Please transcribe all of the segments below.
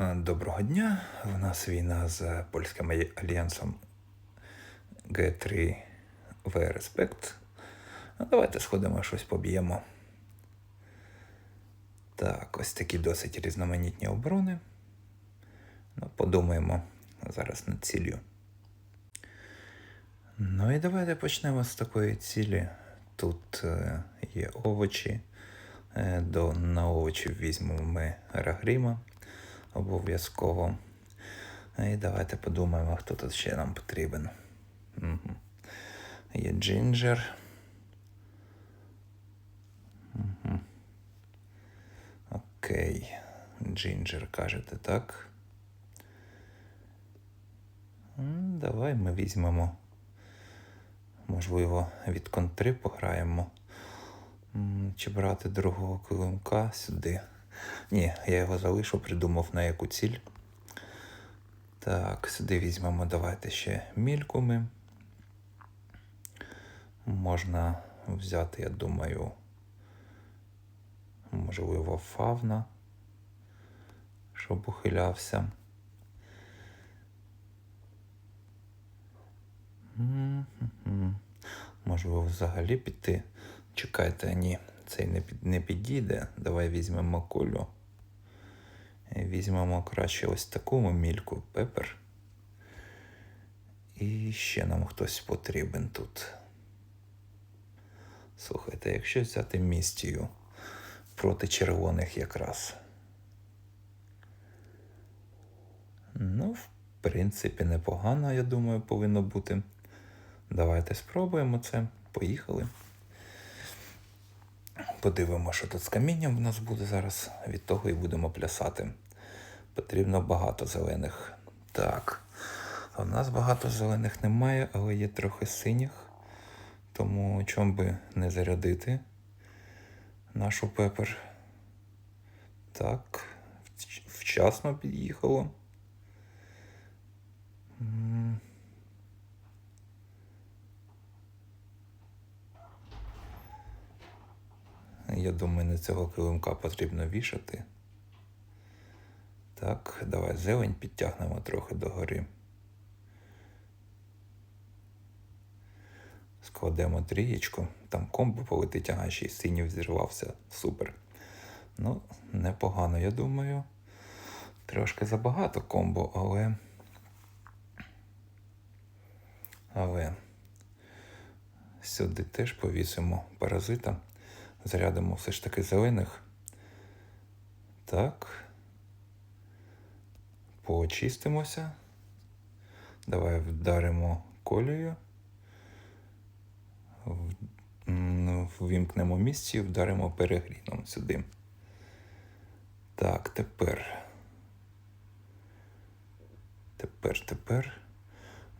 Е, Доброго дня. У нас війна з польським альянсом Г3 В Респект. Ну, Давайте сходимо щось поб'ємо. Так, ось такі досить різноманітні оборони. Ну, подумаємо зараз над ціллю. Ну і давайте почнемо з такої цілі. Тут е, є овочі. Е, До на овочів візьмемо ми рагріма обов'язково. І давайте подумаємо, хто тут ще нам потрібен. Угу. Є джинджер. Угу. Окей. Джинджер, кажете, так? Давай ми візьмемо. Можливо, від контри пограємо. Чи брати другого килимка сюди? Ні, я його залишу, придумав на яку ціль. Так, сюди візьмемо, давайте ще мількуми. Можна взяти, я думаю, можливо, фавна, щоб ухилявся. Можливо, взагалі піти. Чекайте, ні, цей не, під, не підійде. Давай візьмемо кулю. Е, Візьмемо краще ось таку мільку пепер. І ще нам хтось потрібен тут. Слухайте, якщо взяти містію проти червоних якраз. Ну, в принципі, непогано, я думаю, повинно бути. Давайте спробуємо це. Поїхали. Подивимо, що тут з камінням в нас буде зараз. Від того і будемо плясати. Потрібно багато зелених. Так. В нас багато зелених немає, але є трохи синіх. Тому чому би не зарядити нашу пепер. Так, вчасно під'їхало. Я думаю, на цього килимка потрібно вішати. Так, давай зелень підтягнемо трохи догори. Складемо трієчку. Там комбо полетить, ага, ще й синій взірвався. Супер. Ну, непогано, я думаю. Трошки забагато комбо, але. Але сюди теж повісимо паразита. Зарядимо все ж таки зелених. Так. Поочистимося. Давай вдаримо колею. Ввімкнемо місці і вдаримо перегріном сюди. Так, тепер. Тепер, тепер.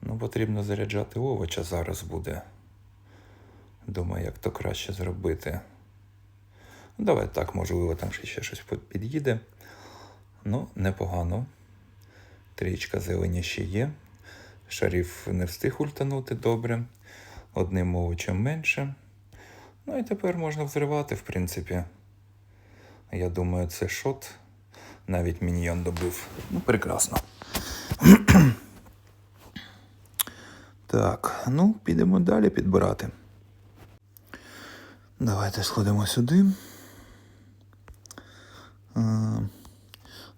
Ну, потрібно заряджати овоча зараз буде. Думаю, як то краще зробити. Давай так, можливо, там ще щось під'їде. Ну, непогано. Трічка зелені ще є. Шарів не встиг ультанути добре. Одним овочем менше. Ну і тепер можна взривати, в принципі. Я думаю, це шот. Навіть міньйон добив. Ну, прекрасно. Так, ну, підемо далі підбирати. Давайте сходимо сюди.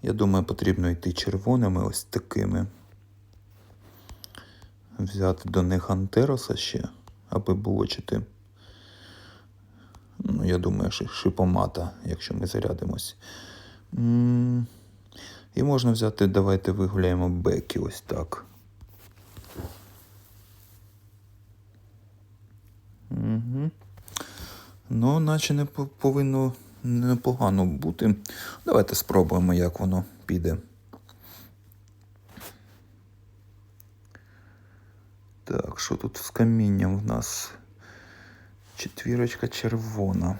Я думаю, потрібно йти червоними ось такими. Взяти до них антероса ще, аби блочити. Ну, я думаю, шипомата, якщо ми зарядимось. І можна взяти, давайте вигуляємо беки ось так. Угу. Ну, наче не повинно непогано бути. Давайте спробуємо, як воно піде. Так, що тут з камінням в нас? Четвірочка червона.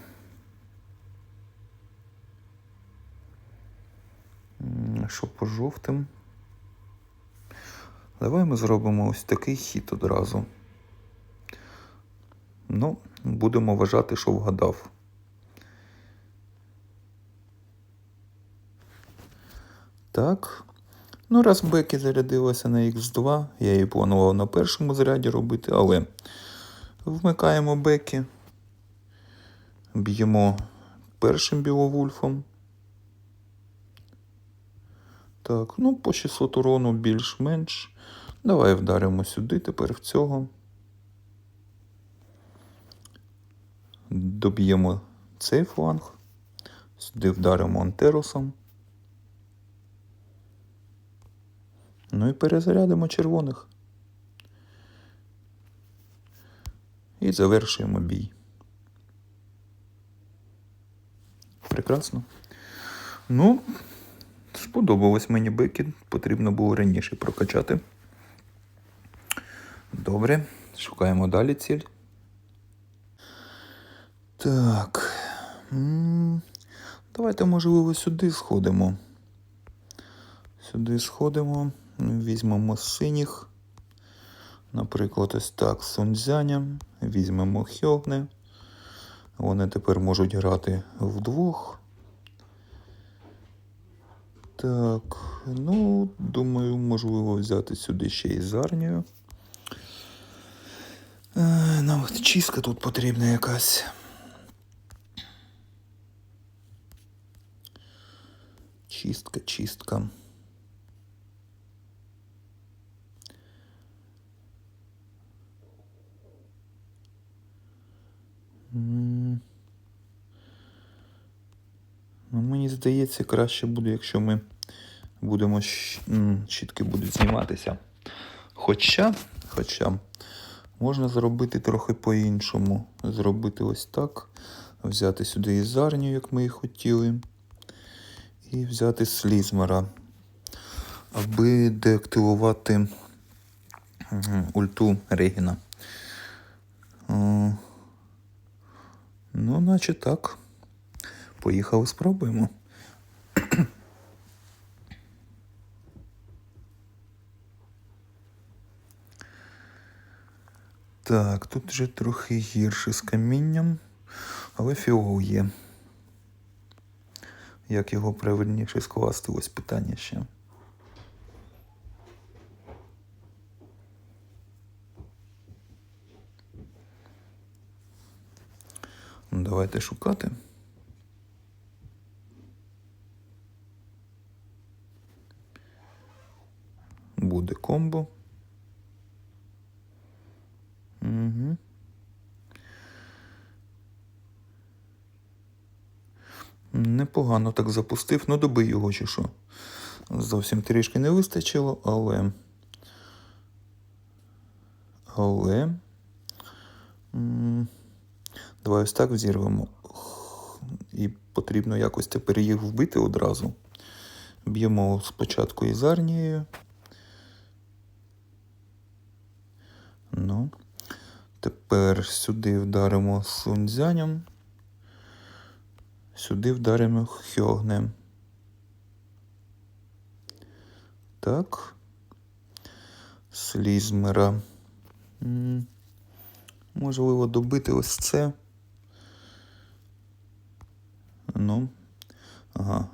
Що по жовтим? Давай ми зробимо ось такий хід одразу. Ну, будемо вважати, що вгадав. Так. Ну, раз Бекі зарядилася на Х2, я її планував на першому заряді робити, але вмикаємо Бекі, б'ємо першим біловульфом. Так, ну по 600 урону більш-менш. Давай вдаримо сюди тепер в цього. Доб'ємо цей фланг. Сюди вдаримо антеросом. Ну і перезарядимо червоних. І завершуємо бій. Прекрасно. Ну, сподобалось мені беки. Потрібно було раніше прокачати. Добре. Шукаємо далі ціль. Так. Давайте, можливо, сюди сходимо. Сюди сходимо, візьмемо синіх. Наприклад, ось так Сунцзяня, візьмемо Хьогне. Вони тепер можуть грати вдвох. Так, ну, думаю, можливо взяти сюди ще і Зарнію. Е, Нам чистка тут потрібна якась. Чистка, чистка. Ну, мені здається, краще буде, якщо ми будемо щітки будуть зніматися. Хоча, хоча можна зробити трохи по-іншому. Зробити ось так. Взяти сюди і зарню, як ми і хотіли. І взяти слізмера, аби деактивувати ульту Регіна. Ну, наче так. Поїхали, спробуємо. Так, тут вже трохи гірше з камінням, але фіол є. Як його правильніше скласти, ось питання ще. Ну, Давайте шукати. Буде комбо. Угу. Непогано так запустив, ну доби його чи що. Зовсім трішки не вистачило, але. Але. Давай ось так взірвемо. І потрібно якось тепер їх вбити одразу. Б'ємо спочатку із Ну. Тепер сюди вдаримо сунцзяням. Сюди вдаримо хьогнем. Так. Слізмера. Можливо, добити ось це. Ну. Ага.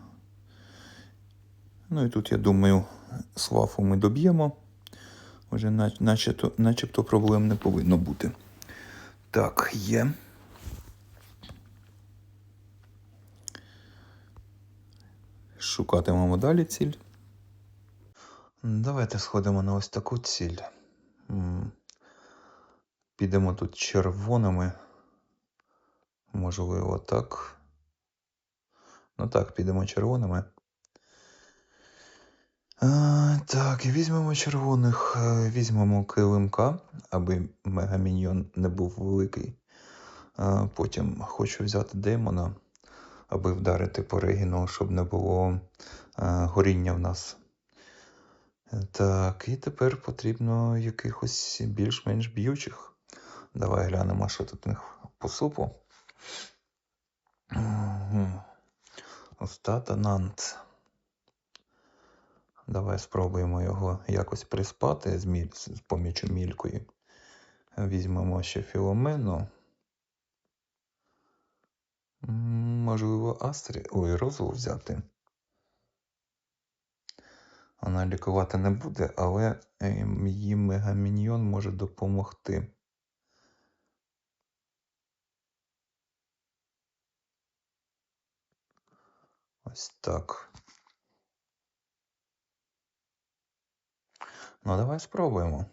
Ну і тут, я думаю, свафу ми доб'ємо. Нач- начебто, начебто проблем не повинно бути. Так, є. Шукатимемо далі ціль. Давайте сходимо на ось таку ціль. Підемо тут червоними. Можливо, так. Ну так, підемо червоними. Так, візьмемо червоних, е, візьмемо килимка, аби мегаміньйон не був великий. Потім хочу взяти демона, аби вдарити по регіну, щоб не було горіння в нас. Е, Так, і тепер потрібно якихось більш-менш б'ючих. Давай глянемо, що тут у них по супу. Остата Нант. Давай спробуємо його якось приспати з, міль... з помічю мількою. Візьмемо ще філомену. Можливо, Астрі. Ой, розу взяти. Вона лікувати не буде, але е, її мегаміньйон може допомогти. Ось так. Ну, давай спробуємо.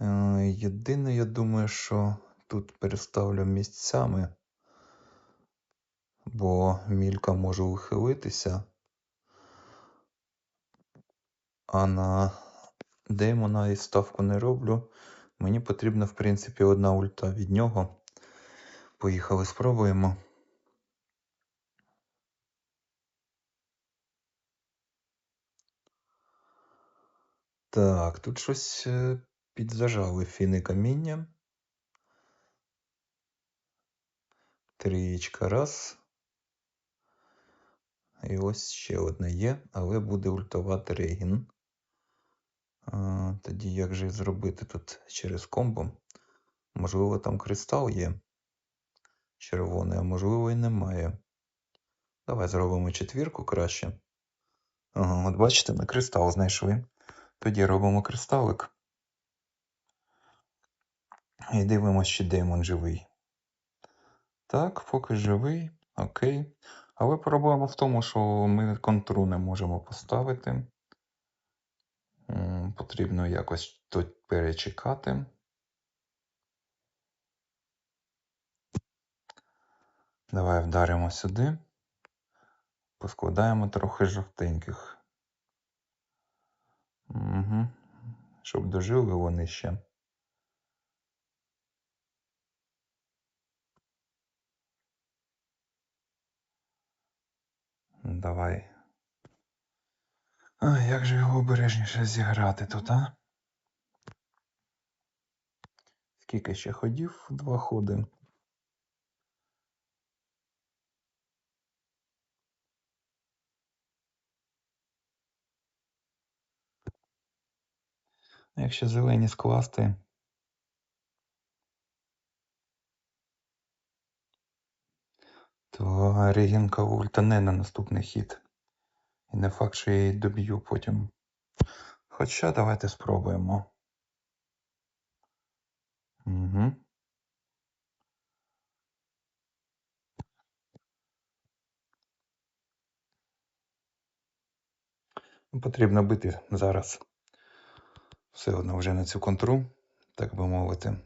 Е, Єдине, я думаю, що тут переставлю місцями, бо мілька може ухилитися. А на демона і ставку не роблю. Мені потрібна, в принципі, одна ульта від нього. Поїхали, спробуємо. Так, тут щось е, підзажали фіни каміння. Трієчка раз. І ось ще одне є, але буде ультувати Регін. А, тоді як же зробити тут через комбо? Можливо, там кристал є червоний, а можливо і немає. Давай зробимо четвірку краще. Ага, от бачите, ми кристал знайшли. Тоді робимо кристалик. І дивимося, чи демон живий. Так, поки живий, окей. Але проблема в тому, що ми контру не можемо поставити. Потрібно якось тут перечекати. Давай вдаримо сюди. Поскладаємо трохи жовтеньких. Угу. Щоб дожили вони ще. Давай. А, як же його обережніше зіграти тут, а? Скільки ще ходів? Два ходи. Якщо зелені скласти. То регінка ульта не на наступний хід. І не факт, що я її доб'ю потім. Хоча давайте спробуємо. Угу. Потрібно бити зараз. Все одно вже на цю контру, так би мовити.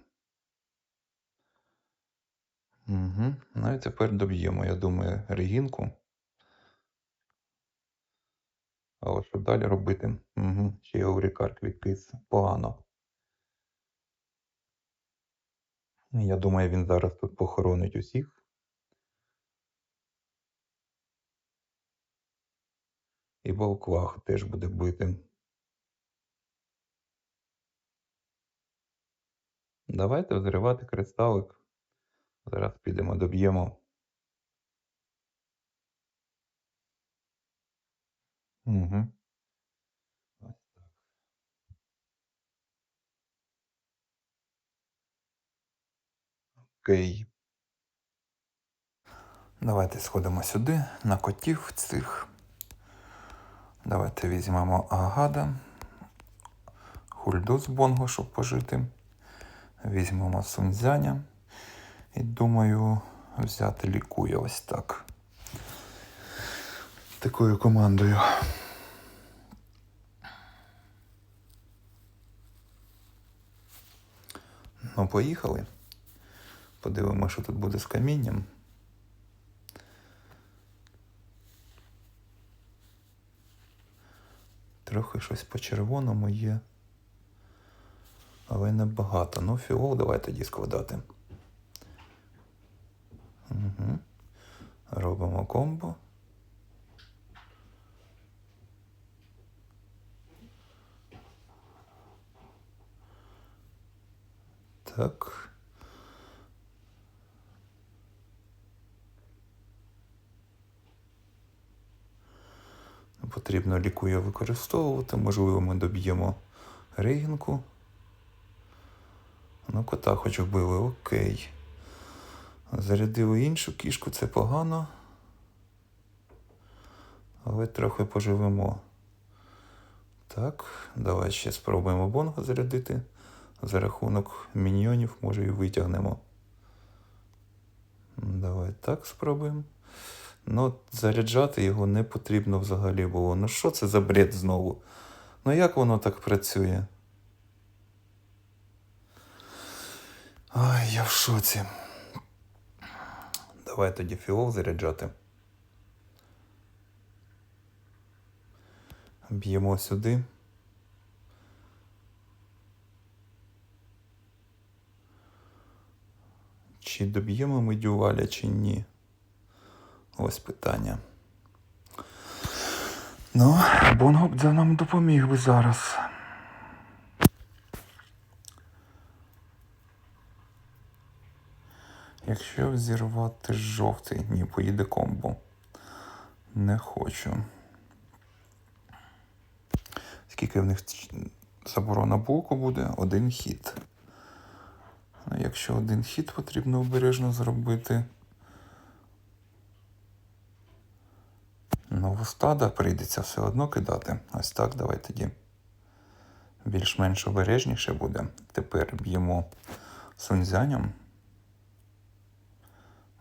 Угу. Ну і тепер доб'ємо, я думаю, регінку. Але що далі робити? Угу. Ще й Аурікарк відкис. Погано. Я думаю, він зараз тут похоронить усіх. І Балклах теж буде бити. Давайте взривати кристалик. Зараз підемо доб'ємо. Угу. Ось так. Окей. Давайте сходимо сюди, на котів цих. Давайте візьмемо Агада, Хульду з Бонго, щоб пожити. Візьмемо Сунцзяня. І думаю, взяти лікує ось так. Такою командою. Ну, поїхали. Подивимося, що тут буде з камінням. Трохи щось по червоному є. Але небагато. Ну, фіол давай тоді складати. Угу. Робимо комбо. Так. Потрібно лікує використовувати. Можливо, ми доб'ємо рейгінку. Ну, кота хоч вбили, окей. Зарядили іншу кішку, це погано. Але трохи поживемо. Так, давай ще спробуємо бонго зарядити. За рахунок міньйонів, може, і витягнемо. Давай так спробуємо. Ну, заряджати його не потрібно взагалі було. Ну що це за бред знову? Ну як воно так працює? Ай, я в шоці. Давай тоді фіол заряджати. Б'ємо сюди. Чи доб'ємо ми дюваля, чи ні? Ось питання. Ну, Бонго б за нам допоміг би зараз. Якщо взірвати жовтий, ні, поїде комбо. Не хочу. Скільки в них заборона блоку буде? Один хід. Якщо один хід потрібно обережно зробити. Ну, в стада прийдеться все одно кидати. Ось так, давай тоді. Більш-менш обережніше буде. Тепер б'ємо сунзяням.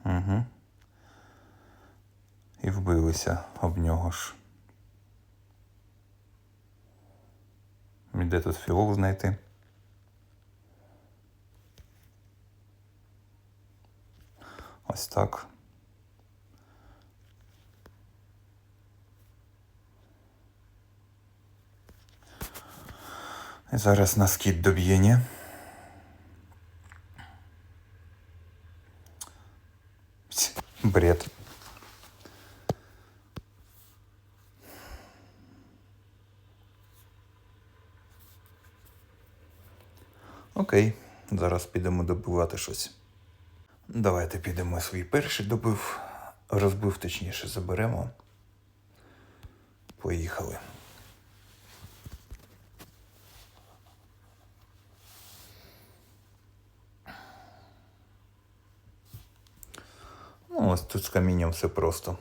Угу. І вбилися об нього ж. І Де тут фіол знайти? Ось так. І зараз на скіт доб'є, ні? Бред. Окей, зараз підемо добивати щось. Давайте підемо свій перший добив, розбив, точніше, заберемо. Поїхали. Ну, ось тут з камінням все просто.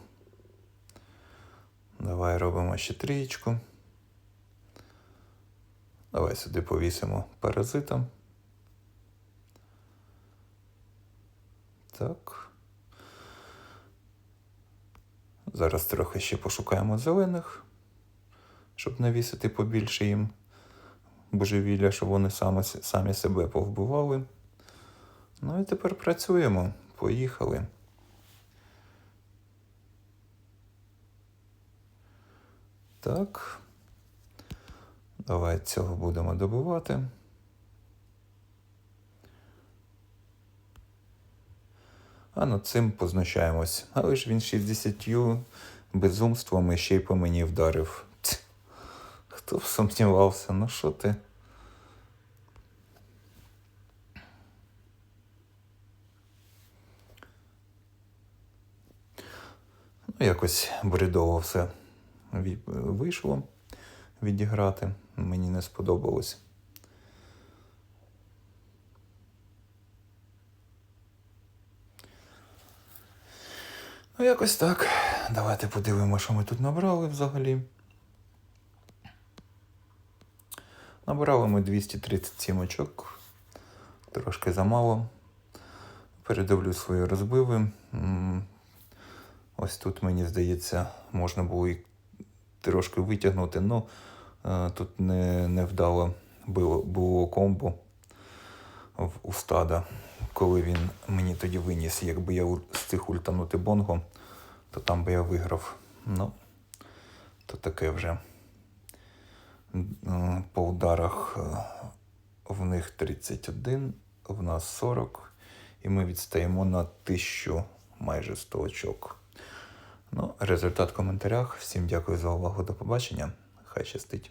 Давай робимо ще трієчку. Давай сюди повісимо паразитом. Так. Зараз трохи ще пошукаємо зелених, щоб навісити побільше їм божевілля, щоб вони самі, самі себе повбивали. Ну і тепер працюємо. Поїхали. Так. Давай цього будемо добивати. А над цим позначаємось. Але ж він 60 безумством і ще й по мені вдарив. Ць. Хто б сумнівався, ну що ти? Ну, якось бредово все вийшло відіграти. Мені не сподобалось. Ну, якось так. Давайте подивимося, що ми тут набрали взагалі. Набрали ми 237 очок. Трошки замало. Передивлю свої розбиви. Ось тут, мені здається, можна було і трошки витягнути, але тут не, не вдало було, було комбо в, у стада. Коли він мені тоді виніс, якби я встиг ультанути бонго, то там би я виграв. Ну, то таке вже. По ударах е, в них 31, в нас 40, і ми відстаємо на 1000 майже 100 очок. Ну, результат в коментарях. Всім дякую за увагу. До побачення. Хай щастить.